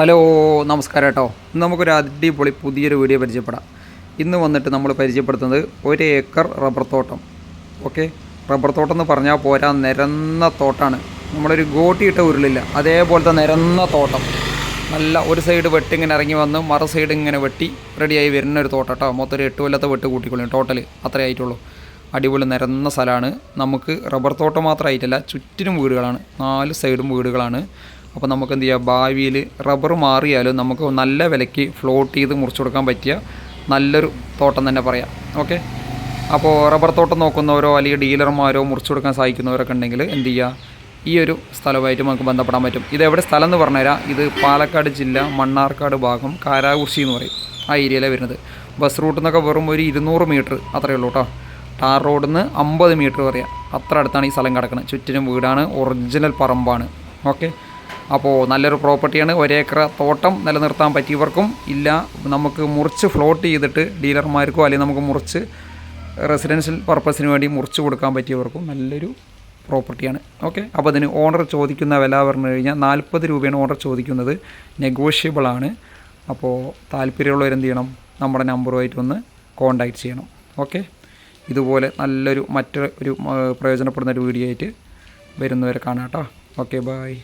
Hello നമസ്കാരം കേട്ടോ. ഇന്ന് നമുക്കൊരു അടിപൊളി പുതിയൊരു വീഡിയോ പരിചയപ്പെടാം. ഇന്ന് വന്നിട്ട് നമ്മൾ പരിചയപ്പെടുത്തുന്നത് ഒരു ഏക്കർ റബ്ബർ തോട്ടം. ഓക്കെ? റബ്ബർ തോട്ടം എന്ന് പറഞ്ഞാൽ പോരാ നിരന്ന തോട്ടാണ്. നമ്മളൊരു ഗോട്ടിയിട്ട ഉരുളില്ല. അതേപോലത്തെ നിരന്ന തോട്ടം. നല്ല ഒരു സൈഡ് വെട്ടി ഇങ്ങനെ ഇറങ്ങി വന്ന് മറു സൈഡ് ഇങ്ങനെ വെട്ടി റെഡിയായി വരുന്ന ഒരു തോട്ടം കേട്ടോ. മൊത്തം ഒരു എട്ട് കൊല്ലത്തെ വെട്ട് കൂട്ടിക്കൊള്ളും ടോട്ടൽ അത്രേ ആയിട്ടുള്ളൂ. അടിപൊളി നിരന്ന സ്ഥലമാണ്. നമുക്ക് റബ്ബർ തോട്ടം മാത്രമായിട്ടല്ല ചുറ്റിനും വീടുകളാണ്. നാല് സൈഡും വീടുകളാണ്. അപ്പോൾ നമുക്ക് എന്ത് ചെയ്യാം? ഭാവിയിൽ റബ്ബർ മാറിയാലും നമുക്ക് നല്ല വിലയ്ക്ക് ഫ്ലോട്ട് ചെയ്ത് മുറിച്ചു കൊടുക്കാൻ പറ്റിയ നല്ലൊരു തോട്ടം തന്നെ പറയാം. ഓക്കെ അപ്പോൾ റബ്ബർ തോട്ടം നോക്കുന്നവരോ അല്ലെങ്കിൽ ഡീലർമാരോ മുറിച്ചു കൊടുക്കാൻ സഹായിക്കുന്നവരൊക്കെ ഉണ്ടെങ്കിൽ എന്ത് ചെയ്യുക ഈ ഒരു സ്ഥലമായിട്ട് നമുക്ക് ബന്ധപ്പെടാൻ പറ്റും. ഇത് എവിടെ സ്ഥലം എന്ന് പറഞ്ഞുതരാം. ഇത് പാലക്കാട് ജില്ല മണ്ണാർക്കാട് ഭാഗം കാരാകുർശി എന്ന് പറയും. ആ ഏരിയയിലാണ് വരുന്നത്. ബസ് റൂട്ടിൽ നിന്നൊക്കെ വെറും ഒരു ഇരുന്നൂറ് മീറ്റർ അത്രയേ ഉള്ളൂ കേട്ടോ ടാർ റോഡിൽ നിന്ന് അമ്പത് മീറ്റർ പറയാം. അത്ര അടുത്താണ് ഈ സ്ഥലം കിടക്കുന്നത് ചുറ്റിനും വീടാണ്. ഒറിജിനൽ പറമ്പാണ്. ഓക്കെ അപ്പോൾ നല്ലൊരു പ്രോപ്പർട്ടിയാണ്. ഒരേക്കർ തോട്ടം നിലനിർത്താൻ പറ്റിയവർക്കും ഇല്ല. നമുക്ക് മുറിച്ച് ഫ്ലോട്ട് ചെയ്തിട്ട് ഡീലർമാർക്കോ അല്ലെങ്കിൽ നമുക്ക് മുറിച്ച് റെസിഡൻഷ്യൽ പർപ്പസിന് വേണ്ടി മുറിച്ച് കൊടുക്കാൻ പറ്റിയവർക്കും നല്ലൊരു പ്രോപ്പർട്ടിയാണ്. ഓക്കെ? അപ്പോൾ അതിന് ഓണർ ചോദിക്കുന്ന വില പറഞ്ഞു കഴിഞ്ഞാൽ നാൽപ്പത് രൂപയാണ് ഓണർ ചോദിക്കുന്നത്. നെഗോഷ്യബിൾ ആണ്. അപ്പോൾ താല്പര്യമുള്ളവർ എന്ത് ചെയ്യണം? നമ്മുടെ നമ്പറുമായിട്ട് ഒന്ന് കോൺടാക്റ്റ് ചെയ്യണം. ഓക്കെ? ഇതുപോലെ നല്ലൊരു മറ്റൊരു പ്രയോജനപ്പെടുന്ന ഒരു വീഡിയോ ആയിട്ട് വരുന്നവരെ കാണാം കേട്ടോ. Okay bye